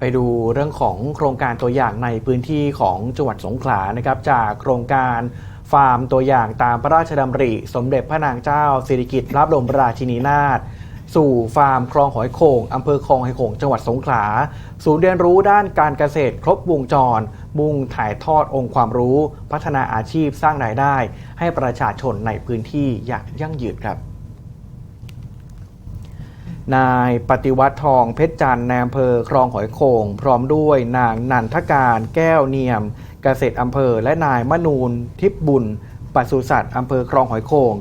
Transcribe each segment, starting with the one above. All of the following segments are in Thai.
ไปดูเรื่องของโครงการตัวอย่างในพื้นที่ของจังหวัดสงขลานะครับ จากโครงการฟาร์มตัวอย่างตามพระราชดำริ สมเด็จพระนางเจ้าสิริกิติ์พระบรมราชินีนาถสู่ฟาร์มคลองหอยโข่งอำเภอคลองหอยโข่งจังหวัดสงขลาศูนย์เรียนรู้ด้านการเกษตรครบวงจร มุ่งถ่ายทอดองค์ความรู้ พัฒนาอาชีพสร้างรายได้ ให้ประชาชนในพื้นที่อย่างยั่งยืนครับ นายปฏิวัติทองเพชรจันทร์ในอำเภอคลองหอยโขงพร้อมด้วยนางนันทการแก้วเนียม เกษตรอำเภอและนายมนูนทิพบุญปศุสัตว์อำเภอคลองหอยโขง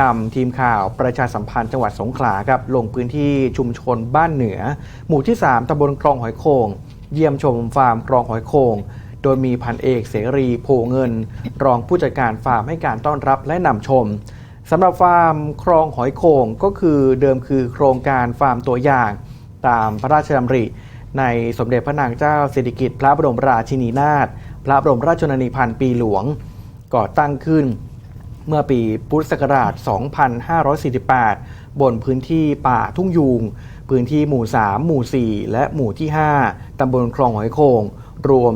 นำทีมข่าวประชาสัมพันธ์จังหวัดสงขลาครับลงพื้นที่ชุมชนบ้านเหนือ หมู่ที่ 3ตำบลคลองหอยโขงเยี่ยมชมฟาร์มคลองหอยโขงโดยมีพันเอกเสรีโพเงิน รองผู้จัดการฟาร์มให้การต้อนรับและนำชม สำหรับฟาร์มคลองหอยโข่งก็คือเดิมคือโครงการฟาร์มตัวอย่างตามพระราชดำริ ในสมเด็จพระนางเจ้าสิริกิติ์พระบรมราชินีนาถพระบรมราชชนนีพันปีหลวง ก่อตั้งขึ้นเมื่อปีพุทธศักราช 2548 บนพื้นที่ป่าทุ่งยูง พื้นที่หมู่ 3 หมู่ 4 และหมู่ที่ 5 ตำบลคลองหอยโข่งรวม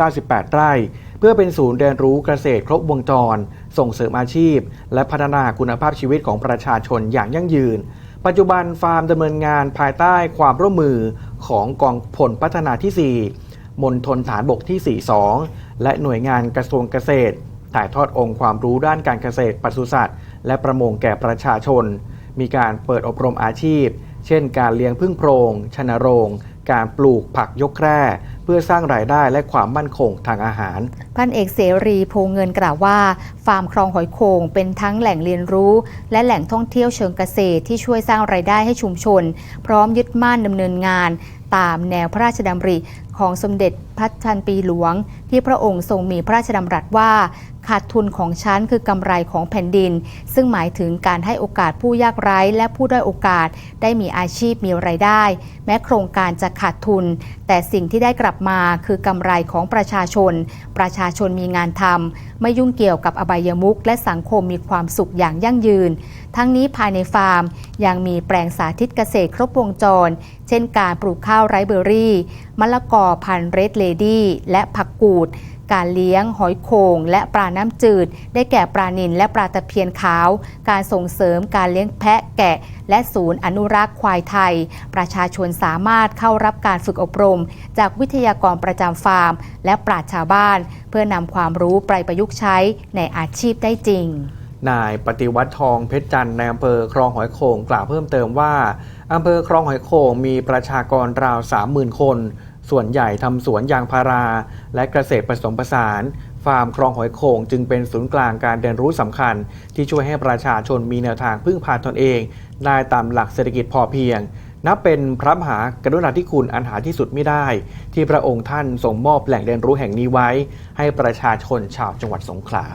798 ไร่ เพื่อเป็นศูนย์เรียนรู้เกษตรครบวงจร ส่งเสริมอาชีพ และพัฒนาคุณภาพชีวิตของประชาชนอย่างยั่งยืน ปัจจุบันฟาร์มดำเนินงานภายใต้ความร่วมมือของกองพลพัฒนาที่ 4 มณฑลฐานบกที่ 42 และหน่วยงานกระทรวงเกษตร ถ่ายทอดองค์ความรู้ด้านการเกษตรปศุสัตว์ และประมงแก่ประชาชน มีการเปิดอบรมอาชีพ เช่น การเลี้ยงพึ่งโพรงชนโรง การปลูกผักยกแคร่ เพื่อสร้างรายได้และความมั่นคงทางอาหาร พันเอกเสรีโพเงินกล่าวว่า ฟาร์มคลองหอยโข่งเป็นทั้งแหล่งเรียนรู้ และแหล่งท่องเที่ยวเชิงเกษตรที่ช่วยสร้างรายได้ให้ชุมชน พร้อมยึดมั่นดำเนินงาน ตามแนวพระราชดำริของสมเด็จพระชันปีหลวง ที่พระองค์ทรงมีพระราชดำรัสว่า ขาดทุนของฉันคือกำไรของแผ่นดิน ซึ่งหมายถึงการให้โอกาสผู้ยากไร้และผู้ด้อยโอกาสได้มีอาชีพมีไรายได้ แม้โครงการจะขาดทุน แต่สิ่งที่ได้กลับมาคือกำไรของประชาชน ประชาชนมีงานทำไม่ยุ่งเกี่ยวกับอบายมุขและสังคมมีความสุขอย่างยั่งยืน ทั้งนี้ภายในฟาร์มยังมีแปลงสาธิตเกษตรครบวงจร เช่นการปลูกข้าวไรเบอร์รี่ มะละกอพันธุ์เรดเลดี้และผักกูด การเลี้ยงหอยโข่งและปลาน้ำจืด ได้แก่ปลานิลและปลาตะเพียนขาว การส่งเสริมการเลี้ยงแพะแกะ และศูนย์อนุรักษ์ควายไทย ประชาชนสามารถเข้ารับการฝึกอบรม จากวิทยากรประจำฟาร์ม และปราชญ์ชาวบ้าน เพื่อนำความรู้ไปประยุกต์ใช้ในอาชีพได้จริง นายปฏิวัติทองเพชรจันทร์ในอำเภอคลองหอยโขงกล่าวเพิ่มเติมว่าอำเภอคลองหอยโขงมีประชากรราว 30,000 คน ส่วนใหญ่ทำสวนยางพารา และเกษตรผสมผสาน ฟาร์มคลองหอยโขงจึงเป็นศูนย์กลางการเรียนรู้สำคัญ ที่ช่วยให้ประชาชนมีแนวทางพึ่งพาตนเอง ได้ตามหลักเศรษฐกิจพอเพียงนับเป็นพระมหากรุณาธิคุณอันหาที่สุดไม่ได้ ที่พระองค์ท่านทรงมอบแหล่งเรียนรู้แห่งนี้ไว้ ให้ประชาชนชาวจังหวัดสงขลา